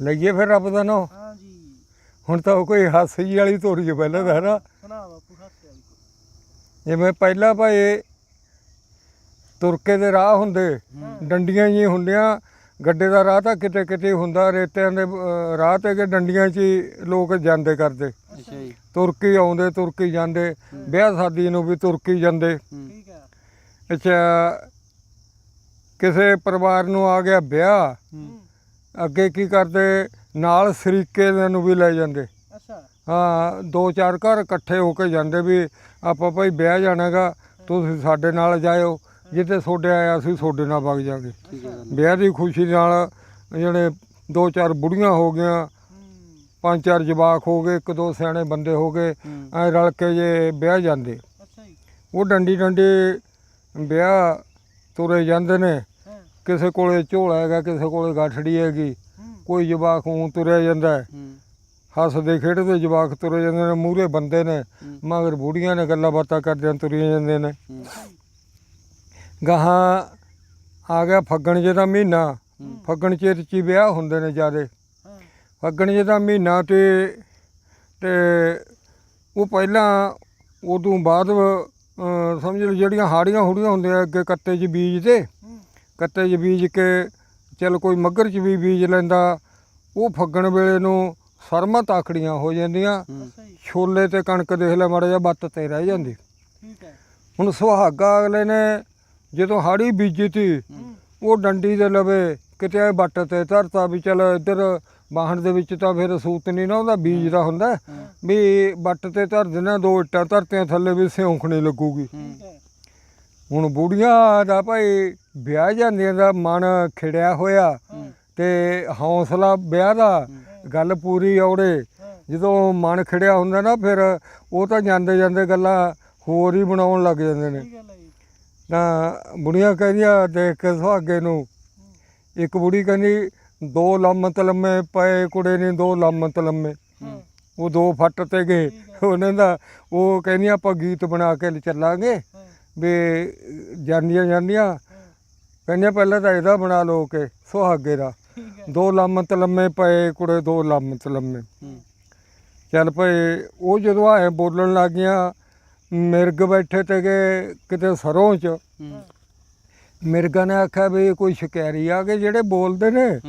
ਲਈਏ ਫਿਰ ਰੱਬ ਦਾ ਨਾਮ। ਹਾਂ ਜੀ। ਹੁਣ ਤਾਂ ਉਹ ਕੋਈ ਹਾਸੀ ਵਾਲੀ ਤੋਰੀ ਹੈ ਪਹਿਲਾਂ ਤਾਂ ਹਨਾ? ਸੁਣਾ ਬਾਪੂ ਹਾਸੇ ਵਾਲੀ ਜਿਵੇਂ ਪਹਿਲਾਂ ਭਾਈ ਤੁਰਕੇ ਦੇ ਰਾਹ ਹੁੰਦੇ ਡੰਡੀਆਂ ਹੀ ਹੁੰਦੀਆਂ ਗੱਡੇ ਦਾ ਰਾਹ ਤਾਂ ਕਿਤੇ ਕਿਤੇ ਹੁੰਦਾ ਰੇਤਿਆਂ ਦੇ ਅਹ, ਰਾਹ ਤੇ ਕਿ ਡੰਡੀਆਂ 'ਚ ਹੀ ਲੋਕ ਜਾਂਦੇ ਕਰਦੇ। ਅੱਛਾ ਜੀ। ਤੁਰਕੀ ਆਉਂਦੇ ਤੁਰਕੀ ਜਾਂਦੇ ਵਿਆਹ ਸ਼ਾਦੀ ਨੂੰ ਵੀ ਤੁਰਕੀ ਜਾਂਦੇ। ਹੂੰ। ਠੀਕ ਹੈ ਅੱਛਾ ਕਿਸੇ ਪਰਿਵਾਰ ਨੂੰ ਆ ਗਿਆ ਵਿਆਹ ਹੂੰ। ਅੱਗੇ ਕੀ ਕਰਦੇ? ਨਾਲ ਸਰੀਕੇ ਦੇ ਨੂੰ ਵੀ ਲੈ ਜਾਂਦੇ। ਅੱਛਾ। ਹਾਂ ਦੋ ਚਾਰ ਘਰ ਇਕੱਠੇ ਹੋ ਕੇ ਜਾਂਦੇ ਵੀ ਆਪਾਂ ਭਾਈ ਵਿਆਹ ਜਾਣਾਗਾ ਤੁਸੀਂ ਸਾਡੇ ਨਾਲ ਜਾਇਓ। ਜਿੱਥੇ ਤੁਹਾਡੇ ਆਇਆ ਅਸੀਂ ਤੁਹਾਡੇ ਨਾਲ ਵਗ ਜਾਾਂਗੇ। ਵਿਆਹ ਦੀ ਖੁਸ਼ੀ ਨਾਲ ਜਿਹੜੇ ਦੋ ਚਾਰ ਬੁੜੀਆਂ ਹੋ ਗਈਆਂ ਪੰਜ ਚਾਰ ਜਵਾਕ ਹੋ ਗਏ ਇੱਕ ਦੋ ਸਿਆਣੇ ਬੰਦੇ ਹੋ ਗਏ ਐ ਰਲ ਕੇ ਜੇ ਵਿਆਹ ਜਾਂਦੇ। ਉਹ ਡੰਡੀ ਡੰਡੀ ਵਿਆਹ ਤੁਰੇ ਜਾਂਦੇ ਨੇ। ਕਿਸੇ ਕੋਲੇ ਝੋਲਾ ਹੈਗਾ ਕਿਸੇ ਕੋਲੇ ਗਾਠੜੀ ਹੈਗੀ ਹੂੰ। ਕੋਈ ਜਵਾਕ ਉਂ ਤੁਰਿਆ ਜਾਂਦਾ ਹੈ। ਹੂੰ। ਹੱਸਦੇ ਖੇਡਦੇ ਜਵਾਕ ਤੁਰੇ ਜਾਂਦੇ ਨੇ ਮੂਹਰੇ ਬੰਦੇ ਨੇ ਹੂੰ। ਮਗਰ ਬੁੜੀਆਂ ਨੇ ਗੱਲਾਂ ਬਾਤਾਂ ਕਰਦਿਆਂ ਤੁਰੀਆਂ ਜਾਂਦੇ ਨੇ। ਹੂੰ। ਗਾਹਾਂ ਆ ਗਿਆ ਫੱਗਣ ਜੇ ਦਾ ਮਹੀਨਾ। ਹੂੰ। ਫੱਗਣ ਚ ਹੀ ਵਿਆਹ ਹੁੰਦੇ ਨੇ ਜਿਆਦੇ। ਹਾਂ। ਫੱਗਣ ਜੇ ਦਾ ਮਹੀਨਾ ਤੇ ਤੇ ਉਹ ਪਹਿਲਾਂ ਉਦੋਂ ਬਾਅਦ ਸਮਝ ਲਓ ਜਿਹੜੀਆਂ ਹਾੜੀਆਂ ਹੂੜੀਆਂ ਹੁੰਦੀਆਂ ਅੱਗੇ ਕੱਤੇ 'ਚ ਬੀਜ ਤੇ ਹੂੰ ਕੱਤੇ 'ਚ ਬੀਜ ਕੇ ਚਲ ਕੋਈ ਮੱਗਰ 'ਚ ਵੀ ਬੀਜ ਲੈਂਦਾ ਉਹ ਫੱਗਣ ਵੇਲੇ ਨੂੰ ਸਰਮਾ ਤਾਕੜੀਆਂ ਹੋ ਜਾਂਦੀਆਂ ਛੋਲੇ ਤੇ ਕਣਕ ਦੇਖ ਲੈ ਮਾੜਾ ਜਿਹਾ ਬੱਤ ਤੇ ਰਹਿ ਜਾਂਦੀ। ਠੀਕ ਹੈ। ਹੁਣ ਸੁਹਾਗਾ ਅਗਲੇ ਨੇ ਜਦੋਂ ਹਾੜੀ ਬੀਜੀ ਤੀ ਉਹ ਡੰਡੀ ਦੇ ਲਵੇ ਕਿਤੇ ਇਹ ਬੱਟ ਤੇ ਧਰਤਾ ਵੀ ਚਲ ਇੱਧਰ ਬਾਹਣ ਦੇ ਵਿੱਚ ਤਾਂ ਫਿਰ ਸੂਤ ਨਹੀਂ ਨਾ ਉਹਦਾ ਬੀਜ ਦਾ ਹੁੰਦਾ। ਵੀ ਬੱਟ ਤੇ ਧਰ ਦੇਣਾ ਦੋ ਇੱਟਾਂ ਧਰਤੀਆਂ ਥੱਲੇ ਵੀ ਸਿਉਂਖਣੀ ਲੱਗੂਗੀ। ਹੂੰ ਠੀਕ ਹੈ। ਹੁਣ ਬੁੜੀਆਂ ਦਾ ਭਾਈ ਵਿਆਹ ਜਾਂਦੀਆਂ ਦਾ ਮਨ ਖਿੜਿਆ ਹੋਇਆ ਤੇ ਹੌਸਲਾ ਵਿਆਹ ਦਾ ਗੱਲ ਪੂਰੀ ਔੜੇ ਜਦੋਂ ਮਨ ਖਿੜਿਆ ਹੁੰਦਾ ਨਾ ਫਿਰ ਉਹ ਤਾਂ ਜਾਂਦੇ ਜਾਂਦੇ ਗੱਲਾਂ ਹੋਰ ਹੀ ਬਣਾਉਣ ਲੱਗ ਜਾਂਦੇ ਨੇ। ਤਾਂ ਬੁੜੀਆਂ ਕਹਿੰਦੀਆਂ ਦੇਖ ਕੇ ਸੁਹਾਗੇ ਨੂੰ ਇੱਕ ਬੁੜੀ ਕਹਿੰਦੀ ਦੋ ਲੰਮੇ ਪਏ ਕੁੜੇ ਨੇ ਦੋ ਲੰਮਤ ਲੰਮੇ। ਹਾਂ। ਉਹ ਦੋ ਫੱਟ ਤੇ ਗਏ। ਉਹਨਾਂ ਦਾ ਉਹ ਕਹਿੰਦੀਆਂ ਆਪਾਂ ਗੀਤ ਬਣਾ ਕੇ ਚੱਲਾਂਗੇ। ਵੀ ਜਾਂਦੀਆਂ ਜਾਂਦੀਆਂ ਹਾਂ ਕਹਿੰਦੀਆਂ ਪਹਿਲਾਂ ਤਾਂ ਇਹਦਾ ਬਣਾ ਲਓ ਕਿ ਸੁਹਾਗੇ ਦਾ। ਠੀਕ ਹੈ। ਦੋ ਲੰਮਤ ਲੰਮੇ ਪਏ ਕੁੜੇ ਦੋ ਲੰਮਤ ਲੰਮੇ। ਚੱਲ ਭਈ ਉਹ ਜਦੋਂ ਆਏ ਬੋਲਣ ਲੱਗੀਆਂ ਮਿਰਗ ਬੈਠੇ ਤੇਗੇ ਕਿਤੇ ਸਰੋਂ ਚ। ਮਿਰਗਾਂ ਨੇ ਆਖਿਆ ਵੀ ਕੋਈ ਸ਼ਿਕਾਰੀ ਆ ਗਏ ਜਿਹੜੇ ਬੋਲਦੇ ਨੇ।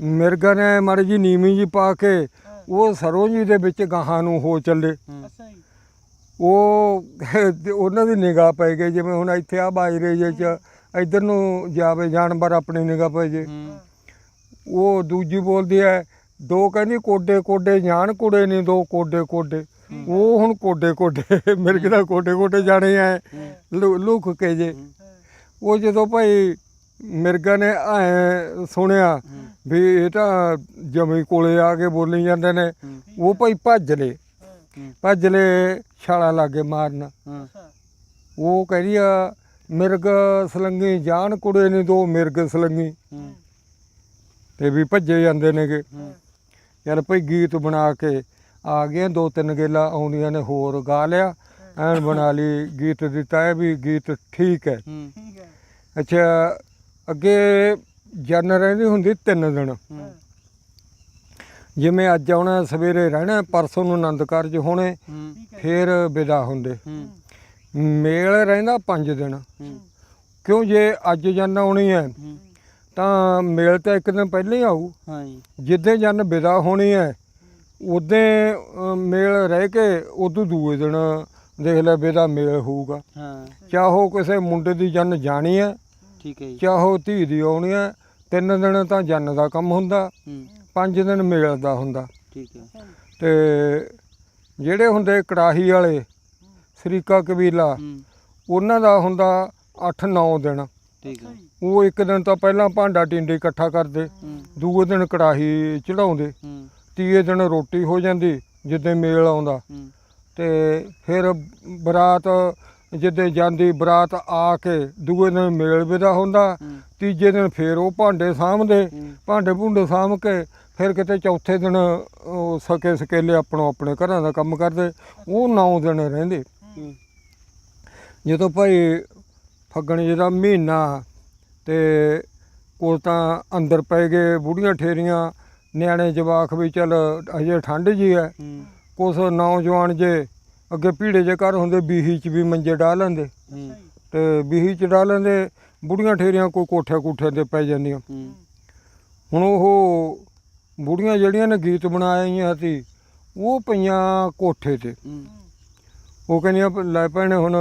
ਮਿਰਗਾਂ ਨੇ ਮਾੜੀ ਜੀ ਨੀਵੀਂ ਜੀ ਪਾ ਕੇ ਉਹ ਸਰੋਂ ਜੀ ਦੇ ਵਿੱਚ ਗਾਹਾਂ ਨੂੰ ਹੋ ਚੱਲੇ। ਉਹ ਉਹਨਾਂ ਦੀ ਨਿਗਾਹ ਪੈ ਗਈ ਜਿਵੇਂ ਹੁਣ ਇੱਥੇ ਆ ਬਾਜਰੇ ਜੇ ਚ ਇੱਧਰ ਨੂੰ ਜਾਵੇ ਜਾਨਵਰ ਆਪਣੀ ਨਿਗਾਹ ਪੈ ਜੇ। ਉਹ ਦੂਜੀ ਬੋਲਦੀ ਹੈ ਦੋ ਕਹਿੰਦੀ ਕੋਡੇ ਕੋਡੇ ਜਾਣ ਕੁੜੇ ਨਹੀਂ ਦੋ ਕੋਡੇ ਕੋਡੇ। ਉਹ ਹੁਣ ਕੋਡੇ ਕੋਡੇ ਮਿਰਗ ਦਾ ਕੋਡੇ ਕੋਡੇ ਜਾਣੇ ਆ ਲੁ- ਲੁਕ ਕੇ ਜੇ। ਉਹ ਜਦੋਂ ਭਾਈ ਮਿਰਗਾ ਨੇ ਐ ਸੁਣਿਆ ਵੀ ਇਹ ਤਾਂ ਜਮੀ ਕੋਲੇ ਆ ਕੇ ਬੋਲੀ ਜਾਂਦੇ ਨੇ ਉਹ ਭਾਈ ਭੱਜ ਲੇ ਹਾਂ। ਹੂੰ ਭੱਜ ਲੇ ਛਾਲਾ ਲਾਗੇ ਮਾਰਨ। ਉਹ ਕਹਿੰਦੀ ਆ ਮਿਰਗ ਸਲੰਗੀ ਜਾਣ ਕੁੜੇ ਨੇ ਦੋ ਮਿਰਗ ਸਲੰਗੀ। ਤੇ ਵੀ ਭੱਜੇ ਜਾਂਦੇ ਨੇਗੇ। ਚੱਲ ਭਾਈ ਗੀਤ ਬਣਾ ਕੇ ਆ ਗਏ ਦੋ ਤਿੰਨ ਗੇਲਾ ਆਉਂਦੀਆਂ ਨੇ ਹੋਰ ਗਾ ਲਿਆ। ਐਨ ਬਣਾ ਲਈ ਗੀਤ ਦਿੱਤਾ ਹੈ ਵੀ ਗੀਤ ਠੀਕ ਹੈ। ਅੱਛਾ ਅੱਗੇ ਜਨ ਰਹਿੰਦੀ ਹੁੰਦੀ ਤਿੰਨ ਦਿਨ। ਜਿਵੇਂ ਅੱਜ ਆਉਣਾ ਸਵੇਰੇ ਰਹਿਣਾ ਪਰਸੋਂ ਨੂੰ ਆਨੰਦ ਕਾਰਜ ਹੋਣੇ ਫੇਰ ਵਿਦਾ ਹੁੰਦੇ। ਮੇਲ ਰਹਿੰਦਾ ਪੰਜ ਦਿਨ। ਕਿਉਂ ਜੇ ਅੱਜ ਜਨ ਆਉਣੀ ਹੈ ਤਾਂ ਮੇਲ ਤਾਂ ਇੱਕ ਦਿਨ ਪਹਿਲਾਂ ਹੀ ਆਊ। ਜਿੱਦੇ ਜਨ ਵਿਦਾ ਹੋਣੀ ਹੈ ਉਦੋਂ ਮੇਲ ਰਹਿ ਕੇ ਉਦੋਂ ਦੂਏ ਦਿਨ ਦੇਖ ਲੈ ਵਿਦਾ ਮੇਲ ਹੋਊਗਾ। ਹਾਂ। ਚਾਹੋ ਕਿਸੇ ਮੁੰਡੇ ਦੀ ਜਨ ਜਾਣੀ ਹੈ ਠੀਕ ਹੈ ਜੀ। ਚਾਹੋ ਧੀ ਦੀ ਆਉਣੀ ਹੈ ਤਿੰਨ ਦਿਨ ਤਾਂ ਜਨ ਦਾ ਕੰਮ ਹੁੰਦਾ। ਪੰਜ ਦਿਨ ਮੇਲ ਦਾ ਹੁੰਦਾ। ਠੀਕ ਹੈ। ਤੇ ਜਿਹੜੇ ਹੁੰਦੇ ਕੜਾਹੀ ਵਾਲੇ ਸਰੀਕਾ ਕਬੀਲਾ ਹੂੰ। ਉਹਨਾਂ ਦਾ ਹੁੰਦਾ 8-9 ਦਿਨ। ਠੀਕ ਹੈ। ਉਹ ਇੱਕ ਦਿਨ ਤਾਂ ਪਹਿਲਾਂ ਭਾਂਡਾ ਟਿੰਡੇ ਇਕੱਠਾ ਕਰਦੇ ਹੂੰ। ਦੂਏ ਦਿਨ ਕੜਾਹੀ ਚੜਾਉਂਦੇ ਹੂੰ। ਤੀਏ ਦਿਨ ਰੋਟੀ ਹੋ ਜਾਂਦੀ ਜਿੱਦੇ ਮੇਲ ਆਉਂਦਾ। ਹੂੰ। ਤੇ ਫਿਰ ਬਰਾਤ ਜਿੱਦੇ ਜਾਂਦੀ ਬਰਾਤ ਆ ਕੇ ਦੂਏ ਦਿਨ ਮੇਲ ਵਿਦਾ ਹੁੰਦਾ ਹੂੰ। ਤੀਜੇ ਦਿਨ ਫੇਰ ਉਹ ਭਾਂਡੇ ਸਾਂਭਦੇ ਹੂੰ। ਭਾਂਡੇ ਭੁੰਡੇ ਸਾਂਭ ਕੇ ਫਿਰ ਕਿਤੇ ਚੌਥੇ ਦਿਨ ਉਹ ਸਕੇ ਸਕੇਲੇ ਆਪਣੋ ਆਪਣੇ ਘਰਾਂ ਦਾ ਕੰਮ ਕਰਦੇ ਉਹ 9 ਦਿਨ ਰਹਿੰਦੇ। ਜਦੋਂ ਭਾਈ ਫੱਗਣ ਜਿਹਦਾ ਮਹੀਨਾ ਤੇ ਕੋਲ ਤਾਂ ਅੰਦਰ ਪੈ ਗਏ ਬੁੜੀਆਂ ਠੇਰੀਆਂ ਨਿਆਣੇ ਜਵਾਕ ਵੀ ਚੱਲ ਅਜੇ ਠੰਡ ਜੀ ਹੈ। ਕੁਛ ਨੌਜਵਾਨ ਜੇ ਅੱਗੇ ਭੀੜੇ ਜੇ ਘਰ ਹੁੰਦੇ ਬੀਹੀ ਚ ਵੀ ਮੰਜੇ ਡਾਹ ਲੈਂਦੇ। ਤੇ ਬੀਹੀ ਚ ਡਾਹ ਲੈਂਦੇ ਬੁੜੀਆਂ ਠੇਰੀਆਂ ਕੋਈ ਕੋਠੇ ਕੋਠੇ ਤੇ ਪੈ ਜਾਂਦੀਆਂ। ਹੁਣ ਉਹ ਬੁੜੀਆਂ ਜਿਹੜੀਆਂ ਨੇ ਗੀਤ ਬਣਾਏ ਸੀ ਉਹ ਪਈਆਂ ਕੋਠੇ ਤੇ। ਉਹ ਕਹਿੰਦੀਆਂ ਲੈ ਭੈਣੇ ਹੁਣ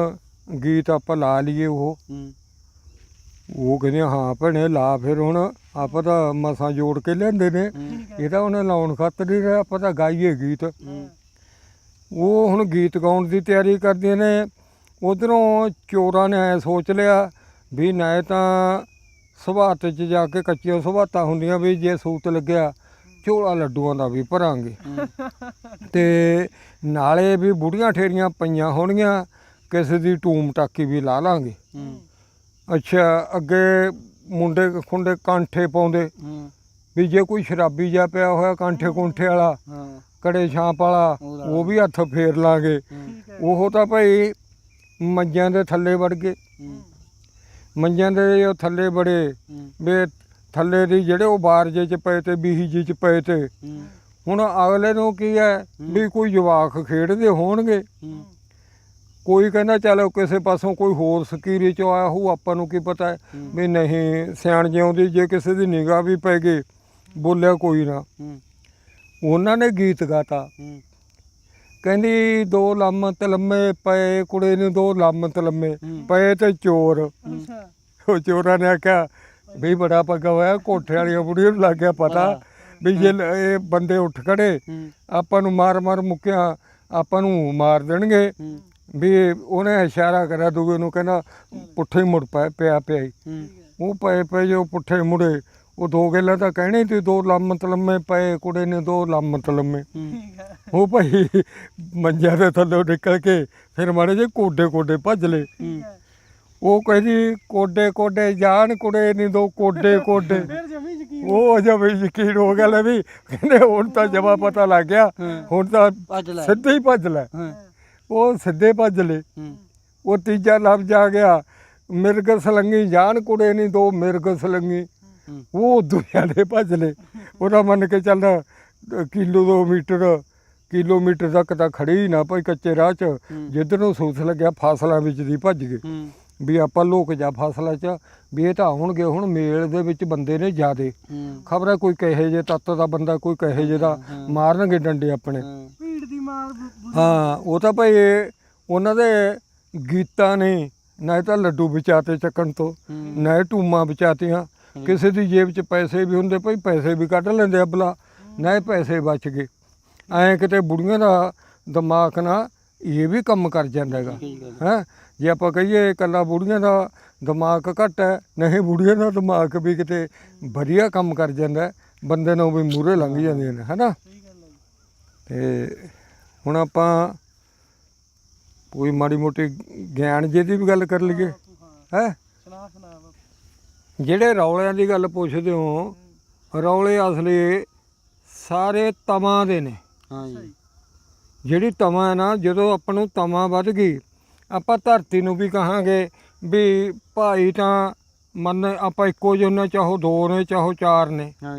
ਗੀਤ ਆਪਾਂ ਲਾ ਲਈਏ ਉਹ। ਉਹ ਕਹਿੰਦੀਆਂ ਹਾਂ ਭੈਣੇ ਲਾ ਫਿਰ ਹੁਣ ਆਪਾਂ ਤਾਂ ਮਸਾਂ ਜੋੜ ਕੇ ਲਿਆਂਦੇ ਨੇ। ਇਹ ਤਾਂ ਉਹਨੇ ਲਾਉਣ ਖਾਤਰ ਹੀ ਆਪਾਂ ਤਾਂ ਗਾਈਏ ਗੀਤ। ਉਹ ਹੁਣ ਗੀਤ ਗਾਉਣ ਦੀ ਤਿਆਰੀ ਕਰਦੀਆਂ ਨੇ। ਉਧਰੋਂ ਚੋਰਾਂ ਨੇ ਐ ਸੋਚ ਲਿਆ ਵੀ ਨਾ ਤਾਂ ਸੁਭਾਤ 'ਚ ਜਾ ਕੇ ਕੱਚੀਆਂ ਸੁਭਾਤਾਂ ਹੁੰਦੀਆਂ ਵੀ ਜੇ ਸੂਤ ਲੱਗਿਆ ਝੋਲਾ ਲੱਡੂਆਂ ਦਾ ਵੀ ਭਰਾਂਗੇ। ਤੇ ਨਾਲੇ ਵੀ ਬੁੜੀਆਂ ਠੇਰੀਆਂ ਪਈਆਂ ਹੋਣਗੀਆਂ, ਕਿਸੇ ਦੀ ਟੂਮ ਟਾਕੀ ਵੀ ਲਾ ਲਾਂਗੇ। ਅੱਛਾ, ਅੱਗੇ ਮੁੰਡੇ ਖੁੰਡੇ ਕਾਂਠੇ ਪਾਉਂਦੇ। ਵੀ ਜੇ ਕੋਈ ਸ਼ਰਾਬੀ ਜਾ ਪਿਆ ਹੋਇਆ ਕਾਂਠੇ ਕੁੰਠੇ ਵਾਲਾ ਹਾਂ ਕੜੇ ਛਾਂਪ ਵਾਲਾ, ਉਹ ਵੀ ਹੱਥ ਫੇਰ ਲਾਂਗੇ। ਉਹ ਤਾਂ ਭਾਈ ਮੰਜਿਆਂ ਦੇ ਥੱਲੇ ਵੜ ਗਏ। ਮੰਜਿਆਂ ਦੇ ਉਹ ਥੱਲੇ ਬੜੇ ਵੀ ਥੱਲੇ ਦੀ ਜਿਹੜੇ ਉਹ ਬਾਰਜੇ ਚ ਪਏ ਤੇ ਬੀਹੀ ਜੀ ਚ ਪਏ ਤੇ। ਹੁਣ ਅਗਲੇ ਨੂੰ ਕੀ ਹੈ ਵੀ ਕੋਈ ਜਵਾਕ ਖੇਡਦੇ ਹੋਣਗੇ। ਕੋਈ ਕਹਿੰਦਾ ਚਲੋ ਕਿਸੇ ਪਾਸੋਂ ਕੋਈ ਹੋਰ ਸਕੀਰੀ ਚ ਆਇਆ ਹੋ ਆਪਾਂ ਨੂੰ ਕੀ ਪਤਾ। ਵੀ ਨਹੀਂ ਸਿਆਣ ਜਿਉਂਦੀ ਜੇ ਕਿਸੇ ਦੀ ਨਿਗਾਹ ਵੀ ਪੈ ਗਈ ਬੋਲਿਆ ਕੋਈ ਨਾ। ਉਹਨਾਂ ਨੇ ਗੀਤ ਗਾਤਾ। ਕਹਿੰਦੀ ਦੋ ਲੰਮ ਤਲਮੇ ਪਏ ਕੁੜੇ ਨੂੰ ਦੋ ਲੰਮ ਤਲਮੇ। ਪਏ ਤੇ ਚੋਰ। ਉਹ ਚੋਰਾਂ ਨੇ ਆਖਿਆ ਵੀ ਬੜਾ ਪੱਗਾ ਹੋਇਆ ਕੋਠੇ ਵਾਲੀਆਂ ਬੁੜੀਆਂ ਨੂੰ ਲੱਗ ਗਿਆ ਪਤਾ ਵੀ ਜੇ ਲ- ਇਹ ਬੰਦੇ ਉੱਠ ਖੜੇ ਹੂੰ। ਆਪਾਂ ਨੂੰ ਮਾਰ ਮਾਰ ਮੁੱਕਿਆ ਆਪਾਂ ਨੂੰ ਮਾਰ ਦੇਣਗੇ। ਹੂੰ। ਵੀ ਉਹਨੇ ਇਸ਼ਾਰਾ ਕਰਿਆ ਦੂਏ ਨੂੰ ਕਹਿੰਦਾ ਪੁੱਠੇ ਹੀ ਮੁੜ ਪਏ ਪਿਆ ਪਿਆ ਹੂੰ। ਉਹ ਪਏ ਪਏ ਜੋ ਪੁੱਠੇ ਮੁੜੇ ਉਹ ਦੋ ਗੱਲਾਂ ਤਾਂ ਕਹਿਣੇ ਤੇ ਦੋ ਲੰਮ ਤਲਮੇ ਪਏ ਕੁੜੇ ਨੇ ਦੋ ਲੰਮ। ਤਲਮੇ ਹੂੰ। ਉਹ ਭਾਈ ਮੰਜਿਆਂ ਦੇ ਥੱਲੋਂ ਨਿਕਲ ਕੇ ਫਿਰ ਮਾੜੇ ਜੇ ਕੋਡੇ ਕੋਡੇ ਭੱਜ ਲਏ। ਹੂੰ। ਉਹ ਕਹਿੰਦੀ ਕੋਡੇ ਕੋਡੇ ਜਾਣ ਕੁੜੇ ਨਹੀਂ ਦੋ ਕੋਡੇ ਕੋਡੇ। ਫਿਰ ਜਮੀ ਯਕੀਨ ਉਹ ਯਕੀਨ ਹੋ ਗਿਆ ਲੈ ਵੀ ਕਹਿੰਦੇ ਹੁਣ ਤਾਂ ਜਮਾ ਪਤਾ ਲੱਗ ਗਿਆ। ਹੁਣ ਤਾਂ ਭੱਜ ਲੈ। ਸਿੱਧੇ ਹੀ ਭੱਜ ਲੈ। ਉਹ ਸਿੱਧੇ ਭੱਜ ਲਏ। ਹੂੰ। ਉਹ ਤੀਜਾ ਲਫ਼ਜ਼ ਆ ਗਿਆ ਮਿਰਗ ਸਲੰਗੀ ਜਾਣ ਕੁੜੇ ਨਹੀਂ ਦੋ ਮਿਰਗ ਸਲੰਗੀ ਉਹ ਦੁਨੀਆ ਦੇ ਭੱਜ ਲਏ। ਉਹਦਾ ਮੰਨ ਕੇ ਚੱਲ ਕਿਲੋ ਦੋ ਮੀਟਰ ਕਿਲੋਮੀਟਰ ਤੱਕ ਤਾਂ ਖੜੇ ਹੀ ਨਾ ਭਾਈ ਕੱਚੇ ਰਾਹ 'ਚ। ਜਿੱਧਰ ਨੂੰ ਸੂਸ ਲੱਗਿਆ ਫਾਸਲਾ ਵਿੱਚ ਦੀ ਭੱਜ ਗਏ। ਹੂੰ। ਵੀ ਆਪਾਂ ਲੋਕ ਜਾ ਫਾਸਲਾ 'ਚ ਵੀ ਇਹ ਤਾਂ ਆਉਣਗੇ ਹੁਣ ਮੇਲ ਦੇ ਵਿੱਚ ਬੰਦੇ ਨੇ ਜ਼ਿਆਦੇ। ਖਬਰ ਹੈ ਕੋਈ ਕਹੇ ਜੇ ਤੱਤ ਦਾ ਬੰਦਾ ਕੋਈ ਕਹੇ ਜੇ ਦਾ। ਮਾਰਨਗੇ ਡੰਡੇ ਆਪਣੇ। ਹਾਂ। ਭੀੜ ਦੀ ਮਾਰ ਬੁ- ਬੁ- ਹਾਂ ਉਹ ਤਾਂ ਭਾਈ ਉਹਨਾਂ ਦੇ ਗੀਤਾਂ ਨੇ ਨਾ ਤਾਂ ਲੱਡੂ ਵਿਚਾਤੇ ਚੱਕਣ ਤੋਂ ਹੂੰ। ਨਾ ਟੂਮਾਂ ਵਿਚਾਤੀਆਂ। ਕਿਸੇ ਦੀ ਜੇਬ 'ਚ ਪੈਸੇ ਵੀ ਹੁੰਦੇ ਭਾਈ ਪੈਸੇ ਵੀ ਕੱਢ ਲੈਂਦੇ ਅਬਲਾ ਨਾ ਪੈਸੇ ਬਚ ਗਏ। ਐਂ ਕਿਤੇ ਬੁੜੀਆਂ ਦਾ ਦਿਮਾਗ ਨਾ ਇਹ ਵੀ ਕੰਮ ਕਰ ਜਾਂਦਾ ਹੈਗਾ। ਹੈ? ਜੇ ਆਪਾਂ ਕਹੀਏ ਇਕੱਲਾ ਬੁੜੀਆਂ ਦਾ ਦਿਮਾਗ ਘੱਟ ਹੈ ਨਹੀਂ ਬੁੜੀਆਂ ਦਾ ਦਿਮਾਗ ਵੀ ਕਿਤੇ ਵਧੀਆ ਕੰਮ ਕਰ ਜਾਂਦਾ ਬੰਦੇ ਨੂੰ ਵੀ ਮੂਹਰੇ ਲੰਘ ਜਾਂਦੇ ਨੇ ਹੈਨਾ? ਹੈ ਜੀ ਤੇ ਹੁਣ ਆਪਾਂ ਕੋਈ ਮਾੜੀ ਮੋਟੀ ਗਿਆਨ ਜੇ ਦੀ ਵੀ ਗੱਲ ਕਰ ਲਈਏ ਬਾਪੂ, ਹੈ? ਜਿਹੜੇ ਰੌਲਿਆਂ ਦੀ ਗੱਲ ਪੁੱਛਦੇ ਹੋ ਰੌਲੇ ਅਸਲੀ ਸਾਰੇ ਤਵਾਂ ਦੇ ਨੇ। ਹਾਂ ਜੀ। ਜਿਹੜੀ ਤਵਾਂ ਹੈ ਨਾ ਜਦੋਂ ਆਪਾਂ ਨੂੰ ਤਵਾਂ ਵੱਧ ਗਈ ਆਪਾਂ ਧਰਤੀ ਨੂੰ ਵੀ ਕਹਾਂਗੇ ਵੀ ਭਾਈ ਤਾਂ ਮੰਨ ਆਪਾਂ ਇੱਕੋ ਜਿਹੇ ਨੇ ਚਾਹੋ ਦੋ ਨੇ ਚਾਹੋ ਚਾਰ ਨੇ। ਹਾਂ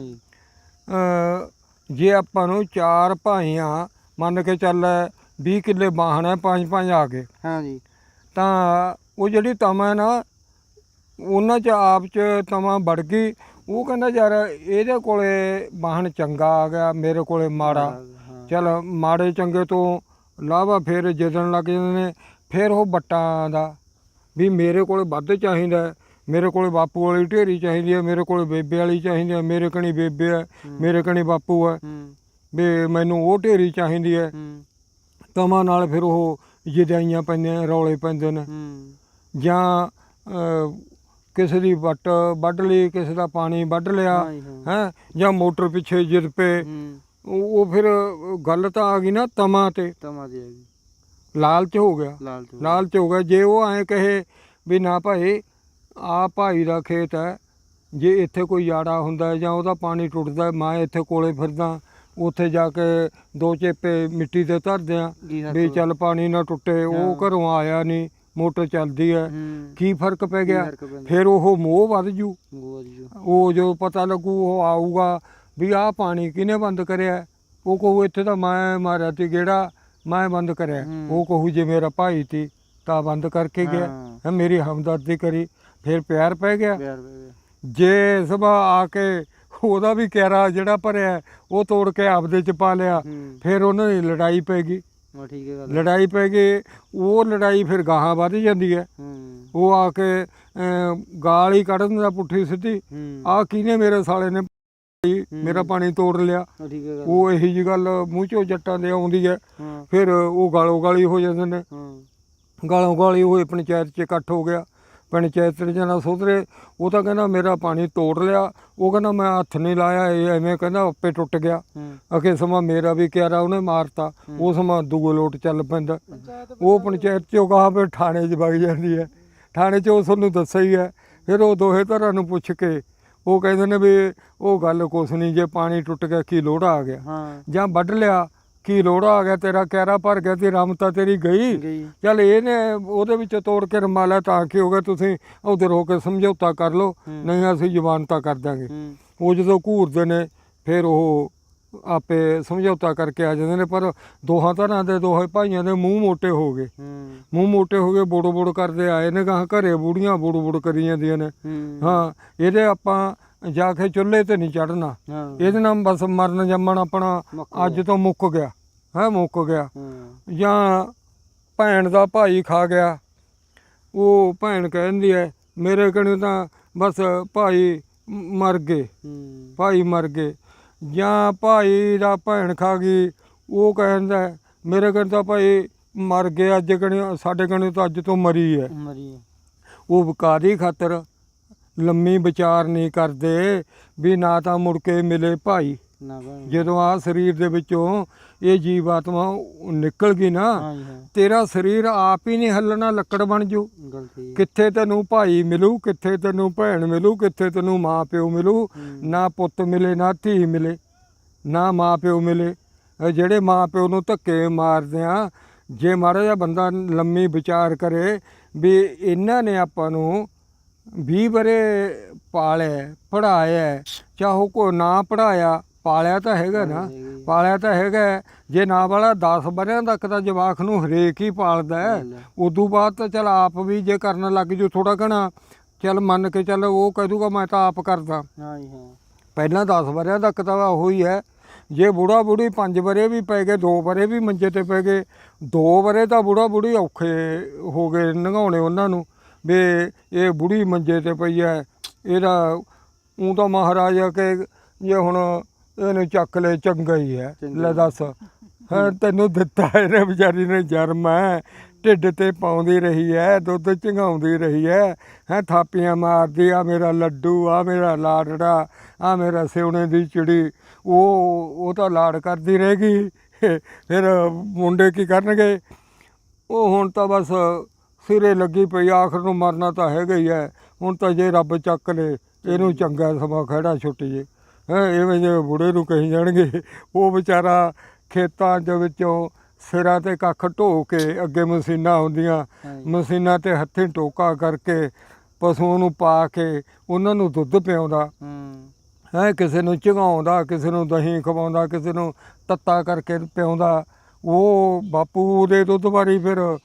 ਜੀ ਆਪਾਂ ਨੂੰ ਚਾਰ ਭਾਈਆਂ ਮੰਨ ਕੇ ਚੱਲ 20 ਕਿੱਲੇ ਬਾਹਣ ਹੈ ਪੰਜ ਪੰਜ ਆ ਗਏ ਹਾਂ ਜੀ ਤਾਂ ਉਹ ਜਿਹੜੀ ਤਮਾ ਨਾ ਉਹਨਾਂ 'ਚ ਆਪ 'ਚ ਤਮਾ ਵੜ ਗਈ। ਉਹ ਕਹਿੰਦਾ ਯਾਰ ਇਹਦੇ ਕੋਲੇ ਬਾਹਣ ਚੰਗਾ ਆ ਗਿਆ ਮੇਰੇ ਕੋਲੇ ਮਾੜਾ। ਚਲ ਮਾੜੇ ਚੰਗੇ ਤੋਂ ਲਾਵਾ ਫਿਰ ਜਿੱਦਣ ਲੱਗ ਜਾਂਦੇ ਨੇ ਫਿਰ ਉਹ ਬੱਟਾਂ ਦਾ ਵੀ ਮੇਰੇ ਕੋਲੇ ਵੱਧ ਚਾਹੀਦਾ ਮੇਰੇ ਕੋਲੇ ਬਾਪੂ ਵਾਲੀ ਢੇਰੀ ਚਾਹੀਦੀ ਹੈ ਮੇਰੇ ਕੋਲੇ ਬੇਬੇ ਵਾਲੀ ਚਾਹੀਦੀ ਹੈ ਮੇਰੇ ਕਣੀ ਬੇਬੇ ਹੈ ਮੇਰੇ ਕਣੀ ਬਾਪੂ ਹੈ। ਵੀ ਮੈਨੂੰ ਉਹ ਢੇਰੀ ਚਾਹੀਦੀ ਹੈ। ਤਮਾਂ ਨਾਲ ਫਿਰ ਉਹ ਜਿਦਾਈਆਂ ਪੈਂਦੀਆਂ ਰੌਲੇ ਪੈਂਦੇ ਨੇ। ਜਾਂ ਕਿਸੇ ਦੀ ਵੱਟ ਵੱਢ ਲਈ ਕਿਸੇ ਦਾ ਪਾਣੀ ਵੱਢ ਲਿਆ ਹਾਂ ਜੀ, ਮੋਟਰ ਪਿੱਛੇ ਜਿੱਦ ਪਏ। ਹੂੰ। ਉਹ ਉਹ ਫਿਰ ਗੱਲ ਤਾਂ ਆ ਗਈ ਨਾ ਤਮਾਂ ਤੇ। ਤਮਾ ਦੀ ਹੈਗੀ ਲਾਲਚ ਹੋ ਗਿਆ। ਲਾਲ ਤੋਂ ਲਾਲਚ ਹੋ ਗਿਆ। ਜੇ ਉਹ ਐਂ ਕਹੇ ਵੀ ਨਾ ਭਾਈ ਆ ਭਾਈ ਦਾ ਖੇਤ ਹੈ। ਜੇ ਇੱਥੇ ਕੋਈ ਯਾੜਾ ਹੁੰਦਾ ਜਾਂ ਉਹਦਾ ਪਾਣੀ ਟੁੱਟਦਾ ਮੈਂ ਇੱਥੇ ਕੋਲੇ ਫਿਰਦਾ ਉੱਥੇ ਜਾ ਕੇ ਦੋ ਚੇਪੇ ਮਿੱਟੀ ਤੇ ਧਰਦੇ ਆ ਵੀ ਚੱਲ ਪਾਣੀ ਨਾ ਟੁੱਟੇ ਉਹ। ਘਰੋਂ ਆਇਆ ਨਹੀਂ ਮੋਟਰ ਚੱਲਦੀ ਹੈ। ਕੀ ਫ਼ਰਕ ਪੈ ਗਿਆ? ਫਿਰ ਉਹ ਮੋਹ ਵੱਧ ਜੋ। ਉਹ ਜੋ ਪਤਾ ਲੱਗੂ ਉਹ ਆਊਗਾ ਵੀ ਆਹ ਪਾਣੀ ਕਿਹਨੇ ਬੰਦ ਕਰਿਆ? ਉਹ ਕਹੂ ਇੱਥੇ ਤਾਂ ਮੈਂ ਮਾਰਿਆ ਤੀ ਗੇੜਾ ਮੈਂ ਬੰਦ ਕਰਿਆ। ਉਹ ਕਹੂ ਜੇ ਮੇਰਾ ਭਾਈ ਤੀ ਤਾਂ ਬੰਦ ਕਰਕੇ ਗਿਆ। ਮੇਰੀ ਹਮਦਰਦੀ ਕਰੀ ਫਿਰ ਪਿਆਰ ਪੈ ਗਿਆ। ਜੇ ਸਭਾ ਆ ਕੇ ਉਹਦਾ ਵੀ ਕਿਆਰਾ ਜਿਹੜਾ ਭਰਿਆ ਉਹ ਤੋੜ ਕੇ ਆਪਦੇ ਚ ਪਾ ਲਿਆ ਫਿਰ ਉਹਨਾਂ ਦੀ ਲੜਾਈ ਪੈ ਗਈ। ਲੜਾਈ ਪੈ ਗਈ ਉਹ ਲੜਾਈ ਫਿਰ ਗਾਹਾਂ ਵੱਧ ਜਾਂਦੀ ਹੈ। ਉਹ ਆ ਕੇ ਗਾਲ ਹੀ ਕੱਢ ਦਿੰਦਾ ਪੁੱਠੀ ਸਿੱਧੀ। ਆ ਕਿਹਨੇ ਮੇਰੇ ਸਾਲੇ ਨੇ ਭਾਈ ਮੇਰਾ ਪਾਣੀ ਤੋੜ ਲਿਆ। ਉਹ ਠੀਕ ਹੈ ਗੱਲ। ਉਹ ਇਹੀ ਜੀ ਗੱਲ ਮੂੰਹ ਚੋਂ ਜੱਟਾਂ ਦੇ ਆਉਂਦੀ ਹੈ। ਹਾਂ। ਫਿਰ ਉਹ ਗਾਲੋ ਗਾਲੀ ਹੋ ਜਾਂਦੇ ਨੇ। ਹਾਂ। ਗਾਲੋਂ ਗਾਲੀ ਹੋਏ ਪੰਚਾਇਤ 'ਚ ਇਕੱਠ ਹੋ ਗਿਆ। ਪੰਚਾਇਤ ਨੇ ਜਾਣਾ ਸੁਧਰੇ। ਉਹ ਤਾਂ ਕਹਿੰਦਾ ਮੇਰਾ ਪਾਣੀ ਤੋੜ ਲਿਆ। ਉਹ ਕਹਿੰਦਾ ਮੈਂ ਹੱਥ ਨਹੀਂ ਲਾਇਆ ਇਹ ਐਵੇਂ ਕਹਿੰਦਾ ਆਪੇ ਟੁੱਟ ਗਿਆ। ਅਕੇ ਸਮਾਂ ਮੇਰਾ ਵੀ ਕਿਆਰਾ ਉਹਨੇ ਮਾਰਤਾ। ਉਹ ਸਮਾਂ ਦੂਗੋ ਲੋਟ ਚੱਲ ਪੈਂਦਾ। ਉਹ ਪੰਚਾਇਤ ਚੋਂ ਕਹਾ ਫਿਰ ਥਾਣੇ 'ਚ ਵਗ ਜਾਂਦੀ ਹੈ। ਥਾਣੇ 'ਚ ਉਸ ਨੂੰ ਦੱਸਿਆ ਹੀ ਹੈ। ਫਿਰ ਉਹ ਦੋਹੇ ਧਰਾਂ ਨੂੰ ਪੁੱਛ ਕੇ ਉਹ ਕਹਿੰਦੇ ਨੇ ਵੀ ਉਹ ਗੱਲ ਕੁਛ ਨਹੀਂ ਜੇ ਪਾਣੀ ਟੁੱਟ ਗਿਆ ਕੀ ਲੋੜਾ ਆ ਗਿਆ। ਹਾਂ। ਜਾਂ ਵੱਢ ਲਿਆ ਕੀ ਲੋੜਾ ਆ ਗਿਆ ਤੇਰਾ ਕਿਆਰਾ ਭਰ ਗਿਆ ਤੇ ਰਮਤਾ ਤੇਰੀ ਗਈ। ਚੱਲ ਇਹਨੇ ਉਹਦੇ ਵਿੱਚ ਤੋੜ ਕੇ ਰਮਾਲਾ ਤਾਂ ਕੀ ਹੋ ਗਿਆ ਤੁਸੀਂ ਉਧਰ ਹੋ ਕੇ ਸਮਝੌਤਾ ਕਰ ਲਓ। ਨਹੀਂ ਅਸੀਂ ਜ਼ਬਾਨ ਤਾਂ ਕਰ ਦਾਂਗੇ। ਉਹ ਜਦੋਂ ਘੂਰਦੇ ਨੇ ਫਿਰ ਉਹ ਆਪੇ ਸਮਝੌਤਾ ਕਰਕੇ ਆ ਜਾਂਦੇ ਨੇ ਪਰ ਦੋਹਾਂ ਤਰ੍ਹਾਂ ਦੇ ਦੋਹੇ ਭਾਈਆਂ ਦੇ ਮੂੰਹ ਮੋਟੇ ਹੋ ਗਏ। ਮੂੰਹ ਮੋਟੇ ਹੋ ਗਏ ਬੋੜੋ ਬੋੜ ਕਰਦੇ ਆਏ ਨੇ ਗਾਂ ਘਰੇ ਬੁੜੀਆਂ ਬੋੜੋ ਬੋੜ ਕਰੀ ਜਾਂਦੀਆਂ ਨੇ। ਹੂੰ। ਇਹਦੇ ਆਪਾਂ ਜਾ ਕੇ ਚੁੱਲ੍ਹੇ ਤੇ ਨਹੀਂ ਚੜਨਾ ਇਹਦੇ ਨਾਲ ਬਸ ਮਰਨ ਜੰਮਣ ਆਪਣਾ ਅੱਜ ਤੋਂ ਮੁੱਕ ਗਿਆ। ਹੈ ਮੁੱਕ ਗਿਆ। ਜਾਂ ਭੈਣ ਦਾ ਭਾਈ ਖਾ ਗਿਆ। ਉਹ ਭੈਣ ਕਹਿੰਦੀ ਹੈ ਮੇਰੇ ਕਣੇ ਤਾਂ ਬਸ ਭਾਈ ਮਰ ਗਏ। ਭਾਈ ਮਰ ਗਏ। ਜਾਂ ਭਾਈ ਦਾ ਭੈਣ ਖਾ ਗਈ ਉਹ ਕਹਿੰਦਾ ਹੈ, ਮੇਰੇ ਤਾਂ ਭਾਈ ਮਰ ਗਏ ਅੱਜ ਕਣੇ ਸਾਡੇ ਕਣੇ ਤਾਂ ਅੱਜ ਤੋਂ ਮਰੀ ਹੈ। ਮਰੀ ਉਹ ਵਿਕਾਰੀ ਖਾਤਰ ਲੰਮੀ ਵਿਚਾਰ ਨਹੀਂ ਕਰਦੇ ਵੀ ਨਾ ਤਾਂ ਮੁੜ ਕੇ ਮਿਲੇ ਭਾਈ। ਨਾ ਬਣ ਜਦੋਂ ਆ ਸਰੀਰ ਦੇ ਵਿੱਚੋਂ ਇਹ ਜੀਵ ਆਤਮਾ ਨਿਕਲ ਗਈ ਨਾ ਤੇਰਾ ਸਰੀਰ ਆਪ ਹੀ ਨਹੀਂ ਹੱਲਣਾ ਲੱਕੜ ਬਣ ਜੂ। ਕਿੱਥੇ ਤੈਨੂੰ ਭਾਈ ਮਿਲੂ ਕਿੱਥੇ ਤੈਨੂੰ ਭੈਣ ਮਿਲੂ ਕਿੱਥੇ ਤੈਨੂੰ ਮਾਂ ਪਿਓ ਮਿਲੂ। ਨਾ ਪੁੱਤ ਮਿਲੇ ਨਾ ਧੀ ਮਿਲੇ ਨਾ ਮਾਂ ਪਿਓ ਮਿਲੇ। ਜਿਹੜੇ ਮਾਂ ਪਿਓ ਨੂੰ ਧੱਕੇ ਮਾਰਦੇ ਆ ਜੇ ਜਿਹਾ ਬੰਦਾ ਲੰਮੀ ਵਿਚਾਰ ਕਰੇ ਵੀ ਇਹਨਾਂ ਨੇ ਆਪਾਂ ਨੂੰ 20 ਬਰੇ ਪਾਲਿਆ ਪੜਾਇਆ ਚਾਹੋ ਕੋ ਨਾ ਪੜਾਇਆ ਪਾਲਿਆ ਤਾਂ ਹੈਗਾ ਨਾ। ਪਾਲਿਆ ਤਾਂ ਹੈਗਾ। ਜੇ ਨਾ ਵਾਲਾ 10 ਬਰਿਆਂ ਤੱਕ ਤਾਂ ਜਵਾਖ ਨੂੰ ਹਰੇਕ ਹੀ ਪਾਲਦਾ। ਉਦੋਂ ਬਾਅਦ ਤਾਂ ਚਲ ਆਪ ਵੀ ਜੇ ਕਰਨ ਲੱਗ ਜੂ ਥੋੜਾ ਘਣਾ ਚਲ ਮੰਨ ਕੇ ਚੱਲ ਉਹ ਕਹਿ ਦੂਗਾ ਮੈਂ ਤਾਂ ਆਪ ਕਰਦਾ ਹਾਂ ਜੀ ਹਾਂ ਪਹਿਲਾਂ 10 ਬਰਿਆਂ ਤੱਕ ਤਾਂ ਉਹ ਹੀ ਹੈ ਜੇ ਬੁੜਾ ਬੁੜੀ 5 ਬਰੇ ਵੀ ਪੈ ਗਏ 2 ਬਰੇ ਵੀ ਮੰਜੇ ਤੇ ਪੈ ਗਏ 2 ਬਰੇ ਤਾਂ ਬੁੜਾ ਬੁੜੀ ਔਖੇ ਹੋ ਗਏ ਨਗਾਉਣੇ ਉਹਨਾਂ ਨੂੰ ਵੀ ਇਹ ਬੁੜੀ ਮੰਜੇ ਤੇ ਪਈ ਹੈ ਇਹਦਾ ਉਹ ਤਾਂ ਮਹਾਰਾਜਾ ਕੇ ਜੇ ਹੁਣ ਇਹਨੂੰ ਚੱਕ ਲੈ ਚੰਗਾ ਹੀ ਹੈ। ਲੈ ਦੱਸ ਹਾਂ ਤੈਨੂੰ ਦਿੱਤਾ ਇਹਨੇ ਵਿਚਾਰੀ ਨੇ ਜਨਮ ਹੈ। ਢਿੱਡ ਤੇ ਪਾਉਂਦੀ ਰਹੀ ਹੈ ਦੁੱਧ ਚੰਗਾਉਂਦੀ ਰਹੀ ਹੈ। ਹੈ ਥਾਪੀਆਂ ਮਾਰਦੀ ਆ ਮੇਰਾ ਲੱਡੂ ਆ ਮੇਰਾ ਲਾਡੜਾ ਆ ਮੇਰਾ ਸਿਉਣੇ ਦੀ ਚਿੜੀ। ਉਹ ਉਹ ਤਾਂ ਲਾਡ ਕਰਦੀ ਰਹੇਗੀ। ਫਿਰ ਮੁੰਡੇ ਕੀ ਕਰਨਗੇ? ਉਹ ਹੁਣ ਤਾਂ ਬਸ ਸਿਰੇ ਲੱਗੀ ਪਈ ਆਖਰ ਨੂੰ ਮਰਨਾ ਤਾਂ ਹੈਗਾ ਹੀ ਹੈ। ਹੁਣ ਤਾਂ ਜੇ ਰੱਬ ਚੱਕ ਲੇ ਇਹਨੂੰ ਚੰਗਾ। ਸਮਾਂ ਖੜਾ ਛੁੱਟ ਜੇ। ਹੈ ਐਵੇਂ ਜੇ ਬੁੜੇ ਨੂੰ ਕਹੀ ਜਾਣਗੇ ਉਹ ਵਿਚਾਰਾ ਖੇਤਾਂ ਦੇ ਵਿੱਚੋਂ ਸਿਰਾਂ ਤੇ ਕੱਖ ਢੋ ਕੇ ਅੱਗੇ ਮਸ਼ੀਨਾਂ ਹੁੰਦੀਆਂ। ਮਸ਼ੀਨਾਂ ਤੇ ਹੱਥੀਂ ਟੋਕਾ ਕਰਕੇ ਪਸ਼ੂਆਂ ਨੂੰ ਪਾ ਕੇ ਉਹਨਾਂ ਨੂੰ ਦੁੱਧ ਪਿਆਉਂਦਾ। ਹੂੰ। ਕਿਸੇ ਨੂੰ ਝਗਾਉਂਦਾ ਕਿਸੇ ਨੂੰ ਦਹੀਂ ਖਵਾਉਂਦਾ ਕਿਸੇ ਨੂੰ ਤੱਤਾ ਕਰਕੇ ਪਿਆਉਂਦਾ। ਉਹ ਬਾਪੂ ਦੇ ਦੁੱਧ ਵਾਰੀ ਫਿਰ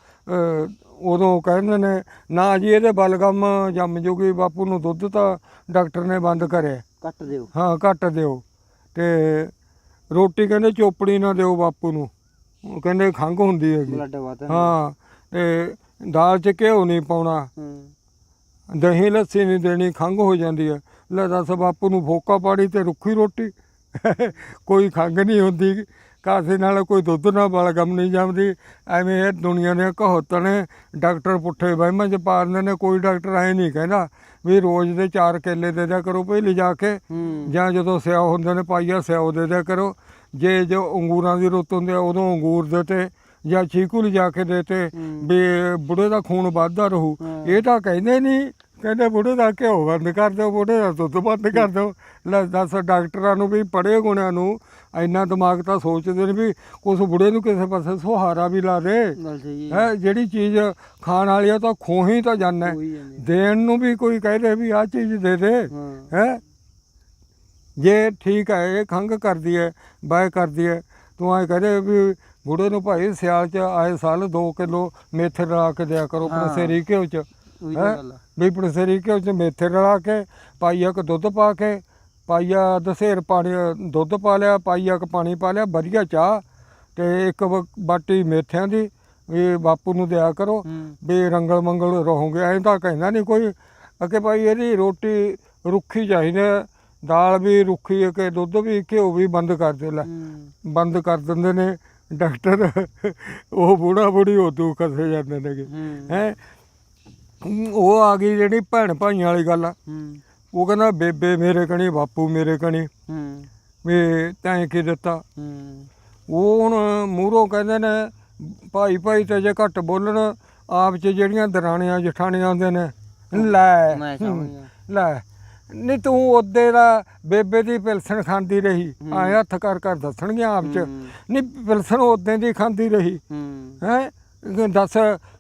ਉਦੋਂ ਕਹਿੰਦੇ ਨੇ ਨਾ ਜੀ ਇਹਦੇ ਬਲਗਮ ਜੰਮ ਜੂਗੀ ਬਾਪੂ ਨੂੰ ਦੁੱਧ ਤਾਂ ਡਾਕਟਰ ਨੇ ਬੰਦ ਕਰਿਆ। ਕੱਟ ਦਿਓ। ਹਾਂ ਘੱਟ ਦਿਓ। ਤੇ ਰੋਟੀ ਕਹਿੰਦੇ ਚੋਪੜੀ ਨਾ ਦਿਓ ਬਾਪੂ ਨੂੰ। ਉਹ ਕਹਿੰਦੇ ਖੰਘ ਹੁੰਦੀ ਹੈਗੀ। ਬਲੱਡ ਵਾਤਾ ਹਾਂ ਤੇ ਦਾਲ 'ਚ ਘਿਓ ਨਹੀਂ ਪਾਉਣਾ। ਹੂੰ। ਦਹੀਂ ਲੱਸੀ ਨਹੀਂ ਦੇਣੀ ਖੰਘ ਹੋ ਜਾਂਦੀ ਹੈ। ਲੈ ਦੱਸ ਬਾਪੂ ਨੂੰ ਫੋਕਾ ਪਾੜੀ ਤੇ ਰੁੱਖੀ ਰੋਟੀ। ਕੋਈ ਖੰਘ ਨਹੀਂ ਹੁੰਦੀ। ਕਾਸੇ ਨਾਲ ਕੋਈ ਦੁੱਧ ਨਾਲ ਬਲਗਮ ਨਹੀਂ ਜੰਮਦੀ। ਐਵੇਂ ਇਹ ਦੁਨੀਆ ਦੇ ਕਹੋਤਾਂ ਨੇ। ਡਾਕਟਰ ਪੁੱਠੇ ਵਹਿਮਾਂ 'ਚ ਪਾ ਦਿੰਦੇ ਨੇ। ਕੋਈ ਡਾਕਟਰ ਐ ਨਹੀਂ ਕਹਿੰਦਾ ਵੀ ਰੋਜ਼ ਦੇ ਚਾਰ ਕੇਲੇ ਦੇ ਦਿਆ ਕਰੋ ਭਈ ਲਿਜਾ ਕੇ। ਜਾਂ ਜਦੋਂ ਸਿਆਓ ਹੁੰਦੇ ਨੇ ਪਾਈਆ ਸਿਆਓ ਦੇ ਦਿਆ ਕਰੋ। ਜੇ ਜੋ ਅੰਗੂਰਾਂ ਦੀ ਰੁੱਤ ਹੁੰਦੀ ਆ ਉਦੋਂ ਅੰਗੂਰ ਦੇ ਤੇ ਜਾਂ ਚੀਕੂ ਲਿਜਾ ਕੇ ਦੇ ਤੇ ਹੂੰ। ਵੀ ਬੁੜੇ ਦਾ ਖੂਨ ਵੱਧਦਾ ਰਹੂ। ਇਹ ਤਾਂ ਕਹਿੰਦੇ ਨਹੀਂ ਕਹਿੰਦੇ ਬੁੜੇ ਦਾ ਘਿਓ ਬੰਦ ਕਰ ਦਿਓ ਬੁੜੇ ਦਾ ਦੁੱਧ ਬੰਦ ਕਰ ਦਿਓ। ਲੈ ਦੱਸ ਡਾਕਟਰਾਂ ਨੂੰ ਵੀ ਪੜੇ ਗੁਣਿਆਂ ਨੂੰ ਇੰਨਾ ਦਿਮਾਗ ਤਾਂ ਸੋਚਦੇ ਨੇ ਵੀ ਉਸ ਬੁੜੇ ਨੂੰ ਕਿਸੇ ਪਾਸੇ ਸੁਹਾਰਾ ਵੀ ਲਾ ਦੇ। ਗੱਲ ਸਹੀ ਹੈ ਹੈ ਜਿਹੜੀ ਚੀਜ਼ ਖਾਣ ਵਾਲੀ ਆ ਤਾਂ ਖੋਹੀ ਤਾਂ ਜਾਣਾ। ਉਹੀ ਜਾਂਦੀ ਦੇਣ ਨੂੰ ਵੀ ਕੋਈ ਕਹਦੇ ਵੀ ਆਹ ਚੀਜ਼ ਦੇ ਦੇ। ਹਾਂ। ਹੈ? ਜੇ ਠੀਕ ਹੈ ਇਹ ਖੰਘ ਕਰਦੀ ਹੈ ਬਾਏ ਕਰਦੀ ਹੈ ਤੂੰ ਐ ਕਹਦੇ ਵੀ ਬੁੜੇ ਨੂੰ ਭਾਈ ਸਿਆਲ ਚ ਆਏ ਸਾਲ 2 ਕਿਲੋ ਮੇਥੇ ਰਲਾ ਕੇ ਦਿਆ ਕਰੋ ਹਾਂ। ਪਨਸੇਰੀ ਘਿਓ ਚ। ਉਹੀ ਤਾਂ ਹੈਂ? ਗੱਲ ਆ। ਵੀ ਪਨਸੇਰੀ ਘਿਓ ਚ ਮੇਥੇ ਰਲਾ ਕੇ ਪਾਈਆ ਕ ਦੁੱਧ ਪਾ ਕੇ ਪਾਈਆ ਦਸੇਰ ਪਾਣੀ ਦੁੱਧ ਪਾ ਲਿਆ ਪਾਈਆ ਕ ਪਾਣੀ ਪਾ ਲਿਆ ਵਧੀਆ ਚਾਹ ਤੇ ਇੱਕ ਬ- ਬਾਟੀ ਮੇਥਿਆਂ ਦੀ ਵੀ ਬਾਪੂ ਨੂੰ ਦਿਆ ਕਰੋ ਵੀ ਰੰਗਲ ਮੰਗਲ ਰਹੋਗੇ ਐਂ ਤਾਂ ਕਹਿੰਦਾ ਨਹੀਂ ਕੋਈ। ਅਕੇ ਭਾਈ ਇਹਦੀ ਰੋਟੀ ਰੁੱਖੀ ਚਾਹੀਦੀ ਹੈ ਦਾਲ ਵੀ ਰੁੱਖੀ ਹੈ ਕਿ ਦੁੱਧ ਵੀ ਘਿਓ ਵੀ ਬੰਦ ਕਰ ਦੇ ਲੈ। ਹੂੰ। ਬੰਦ ਕਰ ਦਿੰਦੇ ਨੇ ਡਾਕਟਰ ਉਹ ਬੁੜਾ ਬੁੜੀ ਉਦੋਂ ਕਸੇ ਜਾਂਦੇ ਨੇਗੇ। ਹੂੰ। ਹੈ? ਉਹ ਆ ਗਈ ਜਿਹੜੀ ਭੈਣ ਭਾਈਆਂ ਵਾਲੀ ਗੱਲ ਆ। ਹੂੰ। ਉਹ ਕਹਿੰਦਾ ਬੇਬੇ ਮੇਰੇ ਕਣੀ ਬਾਪੂ ਮੇਰੇ ਕਣੀ। ਹੂੰ। ਵੀ ਤੈਂ ਕੀ ਦਿੱਤਾ? ਹੂੰ। ਉਹ ਹੁਣ ਮੂਹਰੋਂ ਕਹਿੰਦੇ ਨੇ ਭਾਈ ਭਾਈ ਤੇ ਜੇ ਘੱਟ ਬੋਲਣ ਆਪ ਚ ਜਿਹੜੀਆਂ ਦਰਾਣੀਆਂ ਜਠਾਣੀਆਂ ਹੁੰਦੇ ਨੇ ਲੈ। ਮੈਂ ਹੂੰ, ਸਮਝ ਗਿਆ ਲੈ। ਨਹੀਂ ਤੂੰ ਉਹਦੇ ਦਾ ਬੇਬੇ ਦੀ ਪਿਲਸਣ ਖਾਂਦੀ ਰਹੀ। ਆਏ ਹੱਥ ਕਰ ਕਰ ਦੱਸਣਗੇ ਆਪ ਚ। ਨਹੀਂ ਪਿਲਸਣ ਉਦੋਂ ਦੀ ਖਾਂਦੀ ਰਹੀ। ਹੂੰ। ਹੈ? ਦੱਸ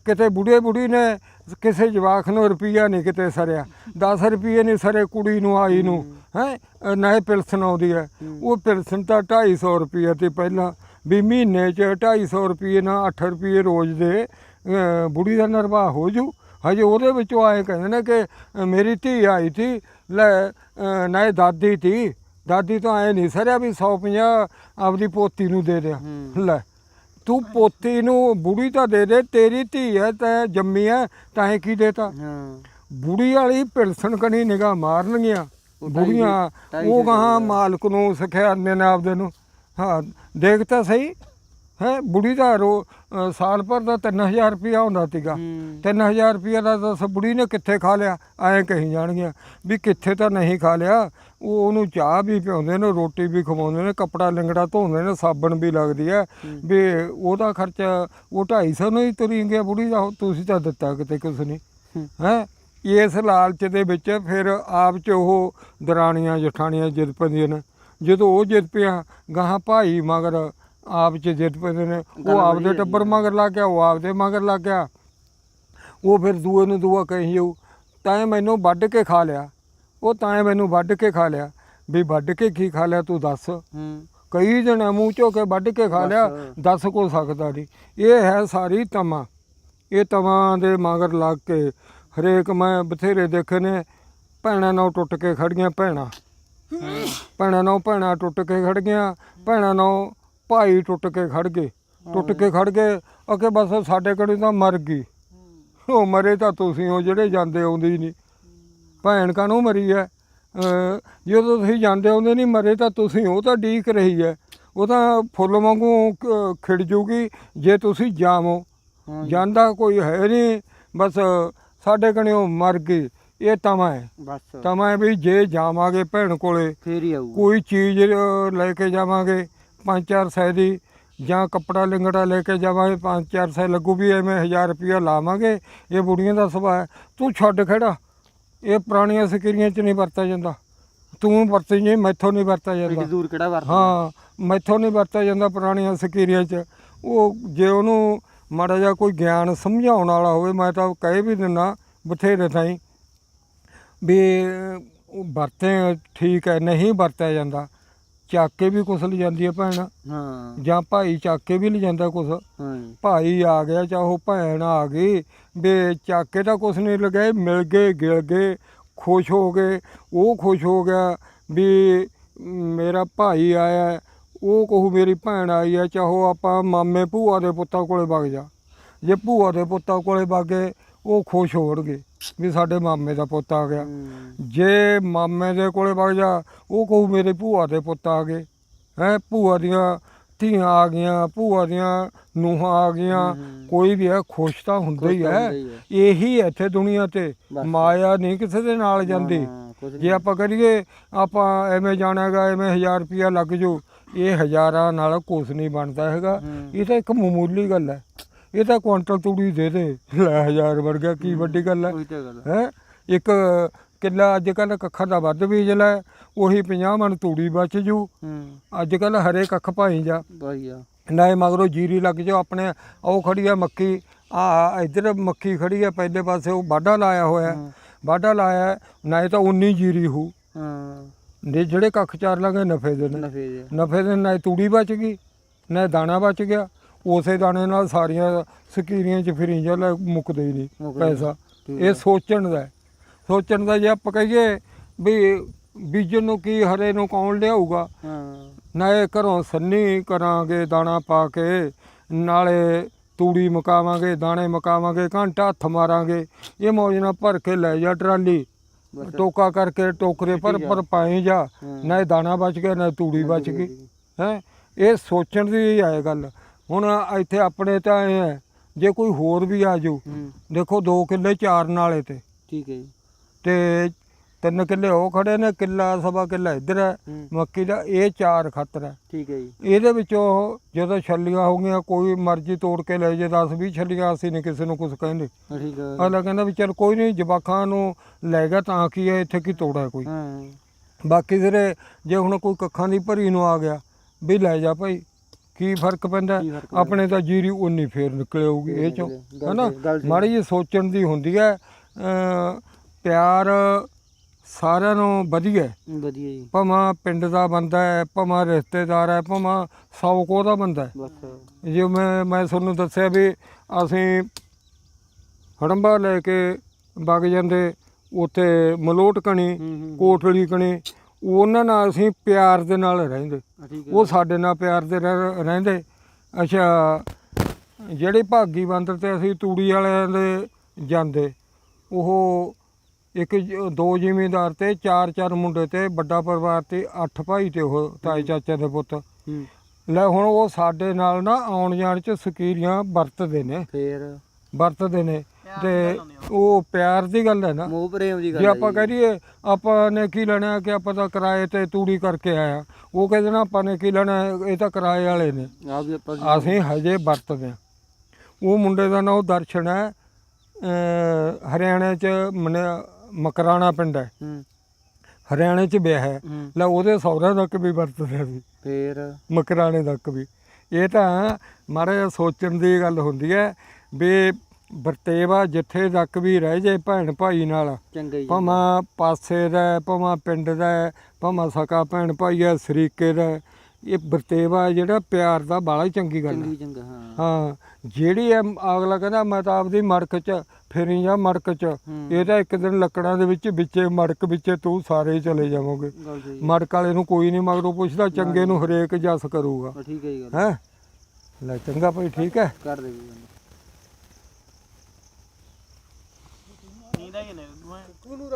ਕਿਤੇ ਬੁੜੇ ਬੁੜੀ ਨੇ ਕਿਸੇ ਜਵਾਖ ਨੂੰ ਰੁਪਈਆ ਨਹੀਂ ਕਿਤੇ ਸਰਿਆ। 10 ਰੁਪਏ ਨਹੀਂ ਸਰੇ ਕੁੜੀ ਨੂੰ ਆਈ ਨੂੰ ਹੈ? ਨਾ ਪਿਲਸਨ ਆਉਂਦੀ ਹੈ। ਉਹ ਪਿਲਸਨ ਤਾਂ 250 ਰੁਪਏ ਤੇ ਪਹਿਲਾਂ ਵੀ ਮਹੀਨੇ ਚ 250 ਰੁਪਏ ਨਾਲ 8 ਰੁਪਏ ਰੋਜ਼ ਦੇ ਬੁੜੀ ਦਾ ਨਿਰਵਾਹ ਹੋ ਜੂ। ਹਜੇ ਉਹਦੇ ਵਿੱਚੋਂ ਆਏ ਕਹਿੰਦੇ ਨੇ ਕਿ ਮੇਰੀ ਧੀ ਆਈ ਸੀ ਲੈ ਨਾ ਇਹ ਦਾਦੀ ਤੀ। ਦਾਦੀ ਤਾਂ ਆਏ ਨਹੀਂ ਸਰਿਆ ਵੀ 150 ਆਪਦੀ ਪੋਤੀ ਨੂੰ ਦੇ ਦਿਆਂ। ਲੈ ਤੂੰ ਪੋਤੀ ਨੂੰ ਬੁੜੀ ਤਾਂ ਦੇ ਦੇ ਤੇਰੀ ਧੀ ਹੈ ਤੈਂ ਜੰਮੀ ਹੈ ਤਾਂ ਕੀ ਦੇਤਾ? ਹਾਂ। ਬੁੜੀ ਵਾਲੀ ਪਿਲਸਣ ਕਣੀ ਨਿਗਾਹ ਮਾਰਨਗੀਆਂ ਬੁੜੀਆਂ ਉਹ ਕਹਾਂ। ਮਾਲਕ ਨੂੰ ਸਿਖਿਆਉਂਦੇ ਨੇ ਆਪਦੇ ਨੂੰ। ਹਾਂ ਦੇਖ ਤਾਂ ਸਹੀ। ਹੈ ਬੁੜੀ ਦਾ ਰੋ ਅ, ਸਾਲ ਭਰ ਦਾ 3000 ਰੁਪਇਆ ਹੁੰਦਾ ਸੀਗਾ। ਹੂੰ। 3000 ਰੁਪਇਆ ਦਾ ਦੱਸ ਬੁੜੀ ਨੇ ਕਿੱਥੇ ਖਾ ਲਿਆ? ਐਂ ਕਹੀ ਜਾਣਗੀਆਂ ਵੀ ਕਿੱਥੇ ਤਾਂ ਨਹੀਂ ਖਾ ਲਿਆ। ਉਹ ਉਹਨੂੰ ਚਾਹ ਵੀ ਪਿਆਉਂਦੇ ਨੇ ਰੋਟੀ ਵੀ ਖਵਾਉਂਦੇ ਨੇ ਕੱਪੜਾ ਲਿੰਗੜਾ ਧੋਂਦੇ ਨੇ ਸਾਬਣ ਵੀ ਲੱਗਦੀ ਹੈ। ਵੀ ਉਹਦਾ ਖਰਚਾ ਉਹ 250 ਨੂੰ ਹੀ ਤੁਰੀ ਗਿਆ ਬੁੜੀ ਦਾ ਤੁਸੀਂ ਤਾਂ ਦਿੱਤਾ ਕਿਤੇ ਕੁਛ ਨਹੀਂ। ਹੂੰ। ਹੈ? ਇਸ ਲਾਲਚ ਦੇ ਵਿੱਚ ਫਿਰ ਆਪ ਚ ਉਹ ਦਰਾਣੀਆਂ ਜਠਾਣੀਆਂ ਜਿੱਦ ਪੈਂਦੀਆਂ ਨੇ। ਜਦੋਂ ਉਹ ਜਿੱਦ ਪਿਆ ਗਾਹਾਂ ਭਾਈ ਮਗਰ ਆਪ ਚ ਜਿੱਦ ਪੈਂਦੇ ਨੇ ਉਹ ਆਪਦੇ ਟੱਬਰ ਮਗਰ ਲੱਗ ਗਿਆ ਉਹ ਆਪਦੇ ਮਗਰ ਲੱਗ ਗਿਆ। ਉਹ ਫਿਰ ਦੂਏ ਨੂੰ ਦੂਆ ਕਹੀ ਜਾਊ ਤਾਂ ਮੈਨੂੰ ਵੱਢ ਕੇ ਖਾ ਲਿਆ ਉਹ ਤਾਂ ਮੈਨੂੰ ਵੱਢ ਕੇ ਖਾ ਲਿਆ। ਵੀ ਵੱਢ ਕੇ ਕੀ ਖਾ ਲਿਆ ਤੂੰ ਦੱਸ? ਹੂੰ। ਕਈ ਜਣੇ ਮੂੰਹ ਚੋ ਕੇ ਵੱਢ ਕੇ ਖਾ ਲਿਆ ਦੱਸ। ਕੋ ਸਕਦਾ ਨਹੀਂ ਇਹ ਹੈ ਸਾਰੀ ਤਮਾ। ਇਹ ਤਮਾਂ ਦੇ ਮਗਰ ਲੱਗ ਕੇ ਹਰੇਕ ਮੈਂ ਬਥੇਰੇ ਦੇਖੇ ਨੇ ਭੈਣਾਂ ਨਾਲ ਟੁੱਟ ਕੇ ਖੜੀਆਂ ਭੈਣਾਂ। ਭੈਣਾਂ ਨਾਲ ਭੈਣਾਂ ਟੁੱਟ ਕੇ ਖੜ ਗਈਆਂ ਭੈਣਾਂ ਨਾਲ ਭਾਈ ਟੁੱਟ ਕੇ ਖੜ ਗਏ। ਟੁੱਟ ਕੇ ਖੜ ਗਏ। ਅਕੇ ਬਸ ਸਾਡੇ ਕੋਲ ਤਾਂ ਮਰ ਗਈ। ਉਹ ਮਰੇ ਤਾਂ ਤੁਸੀਂ ਹੋ ਜਿਹੜੇ ਜਾਂਦੇ ਆਉਂਦੇ ਨਹੀਂ। ਭੈਣ ਕਾਹਨੂੰ ਮਰੀ ਹੈ ਜਦੋਂ ਤੁਸੀਂ ਜਾਂਦੇ ਆਉਂਦੇ ਨਹੀਂ ਮਰੇ ਤਾਂ ਤੁਸੀਂ ਉਹ ਤਾਂ ਡੀਕ ਰਹੀ ਹੈ ਉਹ ਤਾਂ ਫੁੱਲ ਵਾਂਗੂ ਖਿੜ ਜੂਗੀ ਜੇ ਤੁਸੀਂ ਜਾਵੋ। ਜੀ। ਜਾਂਦਾ ਕੋਈ ਹੈ ਨਹੀਂ। ਬਸ ਸਾਡੇ ਕਣਿਓ ਮਰ ਗਈ। ਇਹ ਤਮਾ ਹੈ ਬਸ। ਤਮਾ ਵੀ ਜੇ ਜਾਵਾਂਗੇ ਭੈਣ ਕੋਲੇ ਫੇਰ ਹੀ ਆਊਗਾ। ਕੋਈ ਚੀਜ਼ ਲੈ ਕੇ ਜਾਵਾਂਗੇ। 5-4 ਸੌ ਦੀ ਜਾਂ ਕੱਪੜਾ ਲਿੰਗੜਾ ਲੈ ਕੇ ਜਾਵਾਂਗੇ 5-4 ਸੌ ਲੱਗੂ ਵੀ ਐਵੇਂ 1000 ਰੁਪਇਆ ਲਾਵਾਂਗੇ। ਇਹ ਬੁੜੀਆਂ ਦਾ ਸੁਭਾਅ ਤੂੰ ਛੱਡ ਖੜਾ। ਇਹ ਪੁਰਾਣੀਆਂ ਸਕੀਰੀਆਂ 'ਚ ਨਹੀਂ ਵਰਤਿਆ ਜਾਂਦਾ। ਤੂੰ ਵਰਤੀ ਨਹੀਂ ਮੈਥੋਂ ਨਹੀਂ ਵਰਤਿਆ ਜਾਂਦਾ। ਦੂਰ ਕਿਹੜਾ ਵਰਤ ਹਾਂ ਮੈਥੋਂ ਨਹੀਂ ਵਰਤਿਆ ਜਾਂਦਾ ਪੁਰਾਣੀਆਂ ਸਕੀਰੀਆਂ 'ਚ। ਉਹ ਜੇ ਉਹਨੂੰ ਮਾੜਾ ਜਿਹਾ ਕੋਈ ਗਿਆਨ ਸਮਝਾਉਣ ਵਾਲਾ ਹੋਵੇ ਮੈਂ ਤਾਂ ਕਹਿ ਵੀ ਦਿੰਦਾ ਬਥੇਰੇ ਥਾਈਂ ਵੀ ਵਰਤੇ ਠੀਕ ਹੈ ਨਹੀਂ ਵਰਤਿਆ ਜਾਂਦਾ। ਚੱਕ ਕੇ ਵੀ ਕੁਛ ਲੈ ਜਾਂਦੀ ਹੈ ਭੈਣ। ਹਾਂ। ਜਾਂ ਭਾਈ ਚੱਕ ਕੇ ਵੀ ਲੈ ਜਾਂਦਾ ਕੁਛ। ਹਾਂ। ਜੀ। ਭਾਈ ਆ ਗਿਆ ਚਾਹੋ ਭੈਣ ਆ ਗਈ ਵੀ ਚੱਕ ਕੇ ਤਾਂ ਕੁਛ ਨਹੀਂ ਲਗਾਏ ਮਿਲ ਗਏ ਗਿਲ ਗਏ ਖੁਸ਼ ਹੋ ਗਏ। ਉਹ ਖੁਸ਼ ਹੋ ਗਿਆ ਵੀ ਮੇਰਾ ਭਾਈ ਆਇਆ ਹੈ, ਉਹ ਕਹੂ ਮੇਰੀ ਭੈਣ ਆਈ ਹੈ ਚਾਹੋ ਆਪਾਂ ਮਾਮੇ ਭੂਆ ਦੇ ਪੁੱਤਾਂ ਕੋਲੇ ਵਗ ਜਾ। ਜੇ ਭੂਆ ਦੇ ਪੁੱਤਾਂ ਕੋਲੇ ਵਗੇ ਉਹ ਖੁਸ਼ ਹੋਣਗੇ। ਵੀ ਸਾਡੇ ਮਾਮੇ ਦਾ ਪੁੱਤ ਆ ਗਿਆ। ਜੇ ਮਾਮੇ ਦੇ ਕੋਲੇ ਵਗ ਜਾ ਉਹ ਕਹੂ ਮੇਰੇ ਭੂਆ ਦੇ ਪੁੱਤ ਆ ਗਏ। ਹੈ ਭੂਆ ਦੀਆਂ ਧੀਆਂ ਆ ਗਈਆਂ ਭੂਆ ਦੀਆਂ ਨੂੰਹਾਂ ਆ ਗਈਆਂ। ਕੋਈ ਵੀ ਹੈ ਖੁਸ਼ ਤਾਂ ਹੁੰਦਾ ਹੀ ਹੈ। ਇਹੀ ਇੱਥੇ ਦੁਨੀਆ ਤੇ। ਮਾਇਆ ਨਹੀਂ ਕਿਸੇ ਦੇ ਨਾਲ ਜਾਂਦੀ। ਜੇ ਆਪਾਂ ਕਰੀਏ ਆਪਾਂ ਐਵੇਂ ਜਾਣਾਗਾ ਐਵੇਂ 1000 ਰੁਪਿਆ ਲੱਗ ਜੂ ਇਹ ਹਜ਼ਾਰਾਂ ਨਾਲ ਕੁਛ ਨਹੀਂ ਬਣਦਾ ਹੈਗਾ। ਇਹ ਤਾਂ ਇੱਕ ਮਾਮੂਲੀ ਗੱਲ ਹੈ। ਇਹ ਤਾਂ ਕੁਆਂਟਲ ਤੂੜੀ ਦੇ ਦੇ। ਲੈ ਹਜ਼ਾਰ ਵਰਗਾ ਕੀ ਵੱਡੀ ਗੱਲ ਹੈ। ਹੈ। ਇੱਕ ਕਿੱਲਾ ਅੱਜ ਕੱਲ ਕੱਖਾਂ ਦਾ ਵੱਧ ਬੀਜ ਲੈ ਉਹੀ 50 ਮਣ ਤੂੜੀ ਬਚ ਜੂ। ਅੱਜ ਕੱਲ ਹਰੇ ਕੱਖ ਭਾਈ ਜਾ। ਬਾਈ ਆ ਨਾਲੇ ਮਗਰੋਂ ਜੀਰੀ ਲੱਗ ਜਾ ਆਪਣੇ ਉਹ ਖੜੀ ਆ ਮੱਕੀ। ਆ ਇੱਧਰ ਮੱਕੀ ਖੜੀ ਆ ਪਹਿਲੇ ਪਾਸੇ ਉਹ ਵਾਢਾ ਲਾਇਆ ਹੋਇਆ। ਵਾਢਾ ਲਾਇਆ ਨਾਲੇ ਤਾਂ ਉਨੀ ਜੀਰੀ ਹੂ। ਹਾਂ। ਦੇ ਜਿਹੜੇ ਕੱਖ ਚਾਰ ਲਾਂਗੇ ਨਫੇ ਦੇ ਨੇ। ਨਫੇ ਦੇ। ਨਫੇ ਦੇ ਨਾਲ ਤੂੜੀ ਬਚ ਗਈ ਨਾ ਦਾਣਾ ਬਚ ਗਿਆ। ਉਸੇ ਦਾਣੇ ਨਾਲ ਸਾਰੀਆਂ ਸਕੀਰੀਆਂ ਚ ਫਿਰੀ ਜਾ ਲੈ ਮੁੱਕਦੇ ਹੀ ਨਹੀਂ ਮੁੱਕਦੇ ਪੈਸਾ। ਠੀਕ ਇਹ ਸੋਚਣ ਦਾ ਹੈ। ਸੋਚਣ ਦਾ ਜੇ ਆਪਾਂ ਕਹੀਏ ਵੀ ਬੀਜਣ ਨੂੰ ਕੀ ਹਰੇ ਨੂੰ ਕੌਣ ਲਿਆਊਗਾ? ਹਾਂ। ਨਾ ਇਹ ਘਰੋਂ ਸੰਨੀ ਕਰਾਂਗੇ ਦਾਣਾ ਪਾ ਕੇ ਨਾਲੇ ਤੂੜੀ ਮਕਾਵਾਂਗੇ ਦਾਣੇ ਮਕਾਵਾਂਗੇ ਘੰਟਾ ਹੱਥ ਮਾਰਾਂਗੇ। ਇਹ ਮੌਜ ਨਾਲ ਭਰ ਕੇ ਲੈ ਜਾ ਟਰਾਲੀ। ਬਸ। ਟੋਕਾ ਕਰਕੇ ਟੋਕਰੇ ਪਰ ਜਾ। ਪਰ ਪਾਏ ਜਾ। ਹਾਂ। ਨਾ ਇਹ ਦਾਣਾ ਬਚ ਗਿਆ ਨਾ ਤੂੜੀ ਬਚ ਗਈ। ਹੈ? ਇਹ ਸੋਚਣ ਦੀ ਆਏ ਗੱਲ। ਹੁਣ ਇੱਥੇ ਆਪਣੇ ਤਾਂ ਇਹ ਹੈ ਜੇ ਕੋਈ ਹੋਰ ਵੀ ਆ ਜਾਊ ਹੂੰ। ਦੇਖੋ 2 ਕਿੱਲੇ ਚਾਰ ਨਾਲੇ ਤੇ। ਠੀਕ ਹੈ ਜੀ। ਤੇ ਤਿੰਨ ਕਿੱਲੇ ਉਹ ਖੜੇ ਨੇ ਕਿੱਲਾ ਸਵਾ ਕਿੱਲਾ ਇੱਧਰ ਹੈ ਹੂੰ। ਮੱਕੀ ਦਾ ਇਹ ਚਾਰ ਖੱਤਰ ਹੈ। ਠੀਕ ਹੈ ਜੀ। ਇਹਦੇ ਵਿੱਚੋਂ ਜਦੋਂ ਛੱਲੀਆਂ ਹੋ ਗਈਆਂ ਕੋਈ ਮਰਜ਼ੀ ਤੋੜ ਕੇ ਲੈ ਜੇ 10 20 ਛੱਲੀਆਂ ਅਸੀਂ ਨਹੀਂ ਕਿਸੇ ਨੂੰ ਕੁਝ ਕਹਿੰਦੇ। ਹਾਂ, ਠੀਕ ਹੈ। ਅਗਲਾ ਕਹਿੰਦਾ ਵੀ ਚਲ ਕੋਈ ਨਹੀਂ ਜਵਾਕਾਂ ਨੂੰ ਲੈ ਗਿਆ ਤਾਂ ਕੀ ਹੈ ਇੱਥੇ ਕੀ ਤੋੜਾ ਕੋਈ। ਹਾਂ। ਬਾਕੀ ਜਿਹੜੇ ਜੇ ਹੁਣ ਕੋਈ ਕੱਖਾਂ ਦੀ ਭਰੀ ਨੂੰ ਆ ਗਿਆ ਵੀ ਲੈ ਜਾ ਭਾਈ ਕੀ ਫ਼ਰਕ ਪੈਂਦਾ? ਕੀ ਫ਼ਰਕ ਪੈਂਦਾ? ਆਪਣੇ ਤਾਂ ਜੀਰੀ ਉਨੀ ਫੇਰ ਨਿਕਲੇ ਹੋਊਗੀ ਇਹ ਚੋਂ। ਹਨਾ? ਗੱਲ। ਮਾੜੀ ਜੀ ਸੋਚਣ ਦੀ ਹੁੰਦੀ ਹੈ ਅਮ ਪਿਆਰ ਸਾਰਿਆਂ ਨੂੰ ਵਧੀਆ ਹੈ। ਵਧੀਆ ਜੀ। ਭਾਵੇਂ ਪਿੰਡ ਦਾ ਬੰਦਾ ਹੈ ਭਾਵੇਂ ਰਿਸ਼ਤੇਦਾਰ ਹੈ ਭਾਵੇਂ ਸੌ ਕੋ ਦਾ ਬੰਦਾ ਹੈ। ਬਸ। ਜੇ ਮੈਂ ਮੈਂ ਤੁਹਾਨੂੰ ਦੱਸਿਆ ਵੀ ਅਸੀਂ ਹੜੰਬਾ ਲੈ ਕੇ ਵਗ ਜਾਂਦੇ ਉੱਥੇ ਮਲੋਟ ਕਣੀ ਹੂੰ ਹੂੰ। ਕੋਟਲੀ ਕਣੀ ਉਹਨਾਂ ਨਾਲ ਅਸੀਂ ਪਿਆਰ ਦੇ ਨਾਲ ਰਹਿੰਦੇ। ਹਾਂ, ਠੀਕ ਹੈ ਉਹ ਸਾਡੇ ਨਾਲ ਪਿਆਰ ਦੇ ਰਹਿ- ਰਹਿੰਦੇ। ਅੱਛਾ ਜਿਹੜੇ ਭਾਗੀ ਬੰਦਰ ਤੇ ਅਸੀਂ ਤੂੜੀ ਵਾਲਿਆਂ ਦੇ ਜਾਂਦੇ ਉਹ ਇੱਕ ਜ- ਦੋ ਜ਼ਿਮੀਂਦਾਰ ਤੇ ਚਾਰ ਚਾਰ ਮੁੰਡੇ ਤੇ ਵੱਡਾ ਪਰਿਵਾਰ ਤੇ ਅੱਠ ਭਾਈ ਤੇ ਉਹ ਤਾਏ ਚਾਚੇ ਦੇ ਪੁੱਤ। ਹੂੰ। ਲੈ ਹੁਣ ਉਹ ਸਾਡੇ ਨਾਲ ਨਾ ਆਉਣ ਜਾਣ ਚ ਸਕੀਰੀਆਂ ਵਰਤਦੇ ਨੇ। ਫੇਰ? ਵਰਤਦੇ ਨੇ। ਤੇ ਉਹ ਪਿਆਰ ਦੀ ਗੱਲ ਹੈ ਨਾ। ਮੋਹ ਪ੍ਰੇਮ ਦੀ ਗੱਲ ਜੇ ਆਪਾਂ ਜੀ। ਕਹੀਏ ਆਪਾਂ ਨੇ ਕੀ ਲੈਣਾ ਕਿ ਆਪਾਂ ਤਾਂ ਕਿਰਾਏ ਤੇ ਤੂੜੀ ਕਰਕੇ ਆਇਆ। ਉਹ ਕਹਿੰਦੇ ਨਾ ਆਪਾਂ ਨੇ ਕੀ ਲੈਣਾ ਇਹ ਤਾਂ ਕਿਰਾਏ ਵਾਲੇ ਨੇ। ਆ ਅਸੀਂ ਹਜੇ ਵਰਤਦੇ ਹਾਂ। ਉਹ ਮੁੰਡੇ ਦਾ ਨਾਮ ਦਰਸ਼ਨ ਹੈ। ਹਰਿਆਣੇ ਚ ਮਕਰਾਣਾ ਪਿੰਡ ਹੈ। ਹਰਿਆਣੇ ਚ ਵਿਆਹ ਹੈ। ਹੂੰ। ਲੈ ਉਹਦੇ ਸਹੁਰੇ ਤੱਕ ਵੀ ਵਰਤਦੇ ਸੀ ਫੇਰ? ਮਕਰਾਣੇ ਤੱਕ ਵੀ। ਇਹ ਤਾਂ ਮਾਰੇ ਸੋਚਣ ਦੀ ਗੱਲ ਹੁੰਦੀ ਹੈ ਵੀ ਵਰਤੇਵਾ ਜਿੱਥੇ ਤੱਕ ਵੀ ਰਹਿ ਜੇ ਭੈਣ ਭਾਈ ਨਾਲ। ਚੰਗਾ ਜੀ। ਭਾਵੇਂ ਪਾਸੇ ਦਾ ਭਾਵੇਂ ਪਿੰਡ ਦਾ ਭਾਵੇਂ ਸਕਾ ਭੈਣ ਭਾਈ ਹੈ ਸਰੀਕੇ ਦਾ ਇਹ ਵਰਤੇਵਾ ਜਿਹੜਾ ਪਿਆਰ ਦਾ ਬਾਲਾ ਚੰਗੀ ਗੱਲ ਹੈ। ਚੰਗੀ ਚੰਗਾ ਹਾਂ। ਹਾਂ ਜਿਹੜੀ ਹੈ ਅਗਲਾ ਕਹਿੰਦਾ ਮੈਂ ਤਾਂ ਆਪਦੀ ਮੜਕ ਚ ਫੇਰੀ ਜਾਂ ਮੜਕ ਚ ਹੂੰ। ਇਹ ਤਾਂ ਇੱਕ ਦਿਨ ਲੱਕੜਾਂ ਦੇ ਵਿੱਚ ਵਿੱਚੇ ਮੜਕ ਵਿੱਚੇ ਤੂੰ ਸਾਰੇ ਹੀ ਚਲੇ ਜਾਵੋਗੇ। ਗੱਲ ਸਹੀ ਮੜਕ ਵਾਲੇ ਨੂੰ ਕੋਈ ਨਹੀਂ ਮਗਰੋਂ ਪੁੱਛਦਾ ਚੰਗੇ ਨੂੰ ਹਰੇਕ ਜਸ ਕਰੂਗਾ। ਹਾਂ, ਠੀਕ ਹੈ ਜੀ ਗੱਲ। ਹੈ? ਲੈ ਚੰਗਾ ਭਾਈ ਠੀਕ ਹੈ। ਕਰ ਦੇ ਜੀ ਗੱਲ। ਨੀਂਦ ਆਈ ਨੇ ਉਹਨੂੰ